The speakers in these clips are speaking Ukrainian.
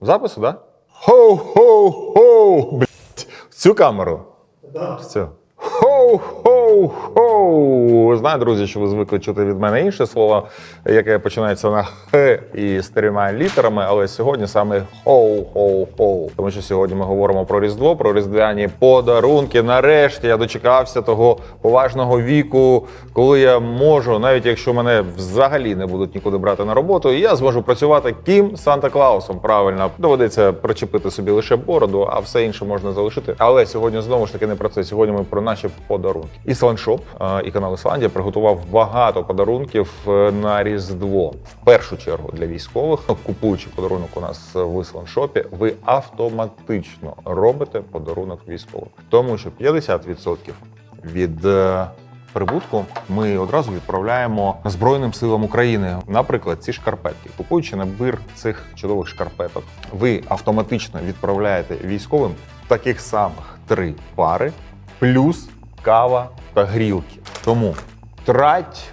Запису. Да? Хоу-хоу-хоу! Блять, в цю камеру. Да. Все. Хоу-хоу-хоу! Знаю, друзі, що ви звикли чути від мене інше слово, яке починається на х і з трьома літерами, але сьогодні саме хоу-хоу-хоу. Тому що сьогодні ми говоримо про Різдво, про різдвяні подарунки. Нарешті я дочекався того поважного віку, коли я можу, навіть якщо мене взагалі не будуть нікуди брати на роботу, я зможу працювати ким Санта Клаусом. Правильно доведеться причепити собі лише бороду, а все інше можна залишити. Але сьогодні знову ж таки не про це. Сьогодні ми про наші подарунки. Ісландшоп і канал Ісландія приготував багато подарунків е, на Різдво. В першу чергу для військових, купуючи подарунок у нас в Ісландшопі, ви автоматично робите подарунок військовим, тому що 50% від е, прибутку ми одразу відправляємо Збройним силам України. Наприклад, ці шкарпетки. Купуючи набір цих чудових шкарпеток, ви автоматично відправляєте військовим таких самих три пари, плюс кава та грілки. Тому трать.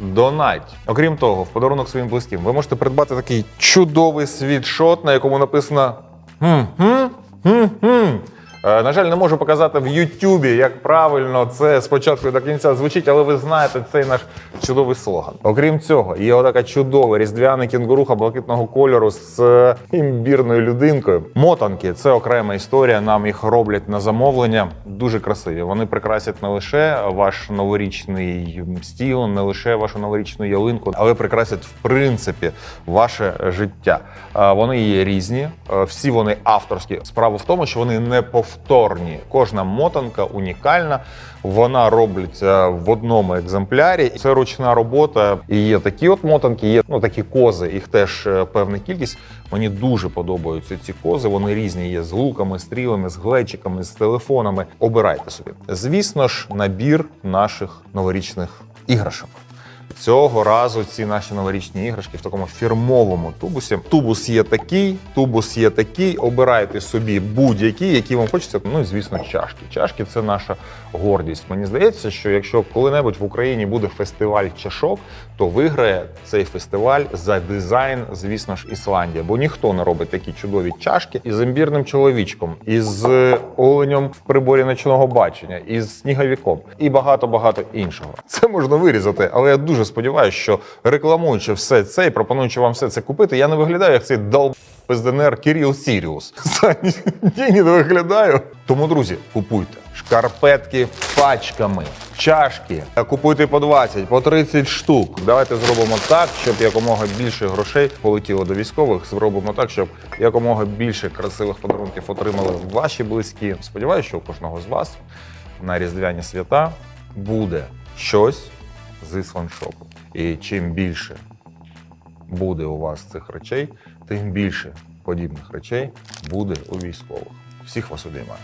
Донать. Окрім того, в подарунок своїм близьким ви можете придбати такий чудовий світшот, на якому написано «Хм-хм, хм-хм». Е, На жаль, не можу показати в Ютубі, як правильно це спочатку до кінця звучить, але ви знаєте цей наш чудовий слоган. Окрім цього, є отака чудова різдвяна кінгуруха блакитного кольору з е, імбірною людинкою. Мотанки це окрема історія. Нам їх роблять на замовлення. Дуже красиві. Вони прикрасять не лише ваш новорічний стіл, не лише вашу новорічну ялинку, але прикрасять в принципі ваше життя. Е, Вони є різні, е, всі вони авторські. Справа в тому, що вони неповторні. Кожна мотанка унікальна. Вона робиться в одному екземплярі. Це ручна робота. І є такі от мотанки, є ну такі кози. Їх теж е, певна кількість. Мені дуже подобаються ці кози. Вони різні. Є з луками, стрілами, з глечиками, з телефонами. Обирайте собі. Звісно ж, набір наших новорічних іграшок. Цього разу ці наші новорічні іграшки в такому фірмовому тубусі. Тубус є такий, тубус є такий. Обирайте собі будь-які, які вам хочеться. Ну і звісно, чашки. Чашки це наша гордість. Мені здається, що якщо коли-небудь в Україні буде фестиваль чашок, то виграє цей фестиваль за дизайн, звісно ж, Ісландія. Бо ніхто не робить такі чудові чашки із імбірним чоловічком, із оленем в приборі ночного бачення, із сніговіком і багато багато іншого. Це можна вирізати, але я дуже сподіваюся, що рекламуючи все це і пропонуючи вам все це купити, я не виглядаю як цей дол з ДНР Кіріл Сіріус. Ні, не виглядаю. Тому, друзі, купуйте шкарпетки пачками, чашки. Купуйте по 20, по 30 штук. Давайте зробимо так, щоб якомога більше грошей полетіло до військових. Зробимо так, щоб якомога більше красивих подарунків отримали ваші близькі. Сподіваюся, що у кожного з вас на різдвяні свята буде щось з сваншопу. І чим більше буде у вас цих речей, тим більше подібних речей буде у військових. Всіх вас обіймаю.